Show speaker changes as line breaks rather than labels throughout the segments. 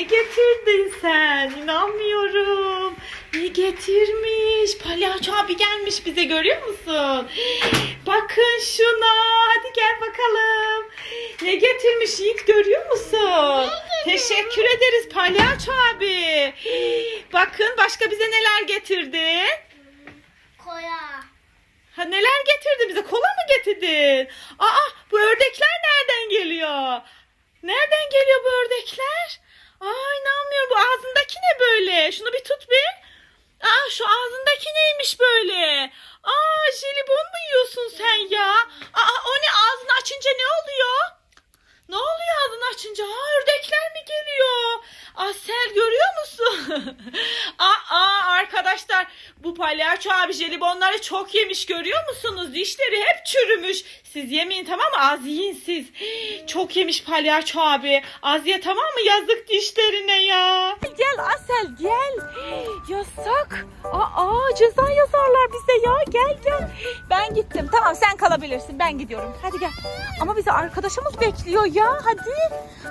ne getirdin sen? İnanmıyorum. Ne getirmiş? Palyaço abi gelmiş bize görüyor musun? Bakın şuna. Hadi gel bakalım. Ne getirmiş Yiğit görüyor musun? Teşekkür ederiz palyaço abi. Bakın başka bize neler getirdin?
Koya.
Ha neler getirdin bize? Kola mı getirdin? Aa bu ördekler nereden geliyor? Nereden geliyor bu ördekler? Aa inanmıyorum bu ağzındaki ne böyle? Şunu bir tut bir. Aa şu ağzındaki neymiş böyle? Aa jelibon mu yiyorsun sen ya? Aa o ne ağzını açınca ne oluyor? Ne oluyor ağzını açınca? Aa ördekler mi geliyor? Asel görüyor musun? Bu palyaço abi jelibonları çok yemiş görüyor musunuz? Dişleri hep çürümüş. Siz yemeyin tamam mı? Az yiyin siz. Çok yemiş palyaço abi. Az ye tamam mı? Yazık dişlerine ya. Gel Asel gel. Yasak. Aa ceza yazarlar bize ya. Gel gel. Ben gittim. Tamam sen kalabilirsin. Ben gidiyorum. Hadi gel. Ama bizi arkadaşımız bekliyor ya. Hadi.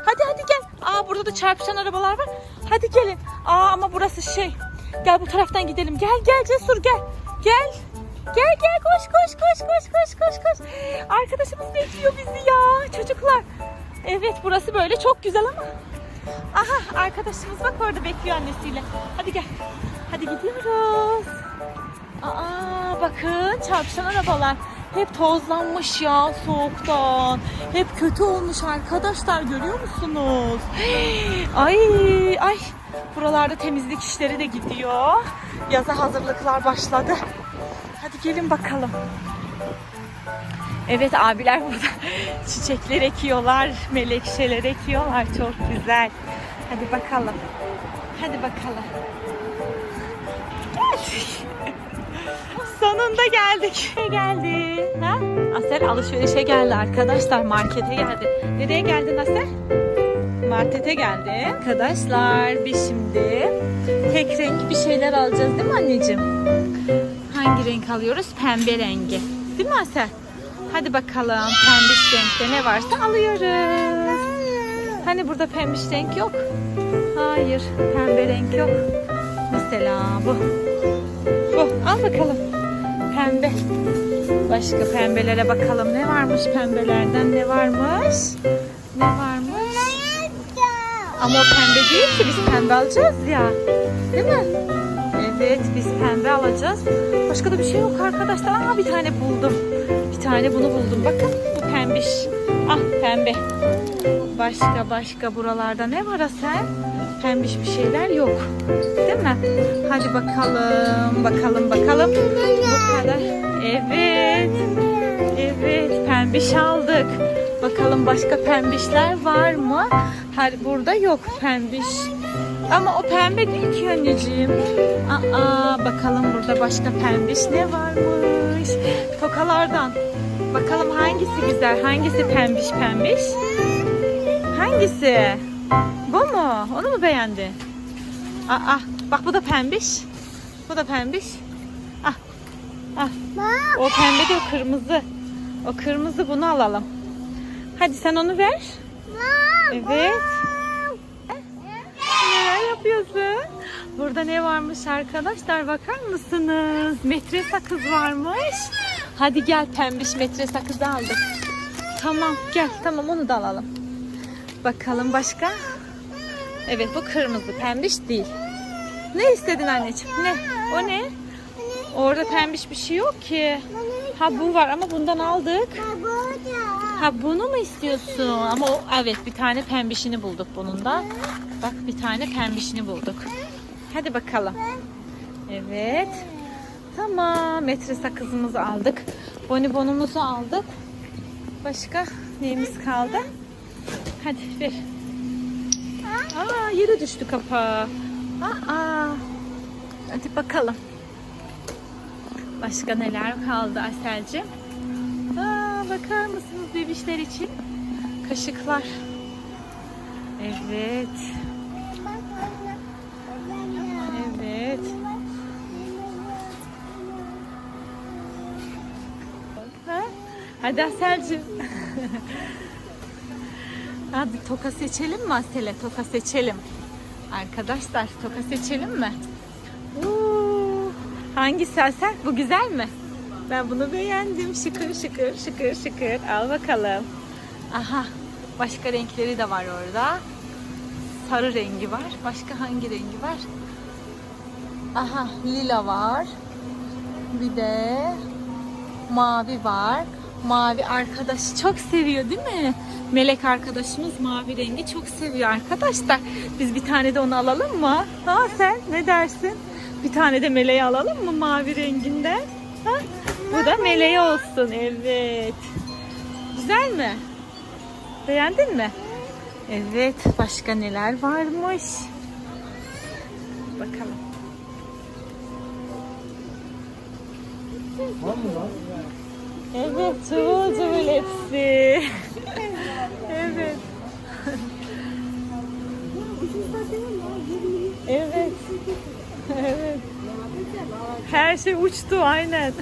Hadi hadi gel. Aa burada da çarpışan arabalar var. Hadi gelin. Aa ama burası şey. Gel bu taraftan gidelim. Gel gel Cesur gel. Gel. Gel gel koş koş koş koş koş koş koş. Arkadaşımız bekliyor bizi ya çocuklar. Evet burası böyle çok güzel ama. Aha arkadaşımız bak orada bekliyor annesiyle. Hadi gel. Hadi gidiyoruz. Aa bakın çarpışan arabalar. Hep tozlanmış ya soğuktan. Hep kötü olmuş arkadaşlar görüyor musunuz? Ay ay buralarda temizlik işleri de gidiyor. Yaza hazırlıklar başladı. Hadi gelin bakalım. Evet abiler burada çiçekler ekiyorlar, melekşeler ekiyorlar. Çok güzel. Hadi bakalım. Hadi bakalım. Sonunda geldik. Geldi? Ha? Asel alışverişe geldi arkadaşlar. Markete geldi. Nereye geldin Asel? Markete geldi. Arkadaşlar biz şimdi tek renk bir şeyler alacağız değil mi anneciğim? Hangi renk alıyoruz? Pembe rengi. Değil mi Asel? Hadi bakalım pembiş renkte ne varsa alıyoruz. Hani burada pembiş renk yok? Hayır, pembe renk yok. Mesela bu. Bu. Al bakalım. Pembe. Başka pembelere bakalım. Ne varmış pembelerden? Ne varmış? Ne varmış? Ama o pembe değil ki. Biz pembe alacağız ya. Değil mi? Evet, biz pembe alacağız. Başka da bir şey yok arkadaşlar. Aa bir tane buldum. Bir tane bunu buldum. Bakın bu pembiş. Ah pembe. Başka başka buralarda ne var Asel? Pembiş bir şeyler yok. Değil mi? Hadi bakalım. Bakalım bakalım. Kadar. Evet. Evet pembiş aldık. Bakalım başka pembişler var mı? Her burada yok pembiş. Ama o pembe değil ki anneciğim. Aa bakalım burada başka pembiş ne varmış? Tokalardan. Bakalım hangisi güzel, hangisi pembiş pembiş? Hangisi? Bu mu? Onu mu beğendin? Aa, bak bu da pembiş. Bu da pembiş. Ah. O pembe de o kırmızı. O kırmızı bunu alalım. Hadi sen onu ver. Evet. Neler yapıyorsun? Burada ne varmış arkadaşlar bakar mısınız? Metre sakız varmış. Hadi gel pembiş metre sakızı aldık. Tamam gel tamam onu da alalım. Bakalım başka? Evet bu kırmızı pembiş değil. Ne istedin anneciğim? Ne? O ne? Orada pembiş bir şey yok ki. Ha bu var ama bundan aldık. Ha bunu mu istiyorsun? Ama o evet bir tane pembişini bulduk bunun da. Bak bir tane pembişini bulduk. Hadi bakalım. Evet. Tamam. Metre sakızımızı aldık. Bonibonumuzu aldık. Başka neyimiz kaldı? Hadi ver. Aa yere düştü kapağı. Aa. Hadi bakalım. Başka neler kaldı Aselciğim? Aa, bakar mısınız bebişler için? Kaşıklar. Evet. Evet. Ha? Hadi Aselciğim. Hadi toka seçelim mi Asel'e? Toka seçelim. Arkadaşlar toka seçelim mi? Hangisi Asel? Bu güzel mi? Ben bunu beğendim. Şıkır şıkır şıkır şıkır. Al bakalım. Aha. Başka renkleri de var orada. Sarı rengi var. Başka hangi rengi var? Aha lila var. Bir de mavi var. Mavi arkadaşı çok seviyor değil mi? Melek arkadaşımız mavi rengi çok seviyor arkadaşlar. Biz bir tane de onu alalım mı? Ha sen ne dersin? Bir tane de meleği alalım mı mavi renginden? Ha? Bu da meleği olsun. Evet. Güzel mi? Beğendin mi? Evet. Başka neler varmış? Bakalım. Evet, cıvıl cıvıl hepsi. evet. evet. Evet. Her şey uçtu aynen.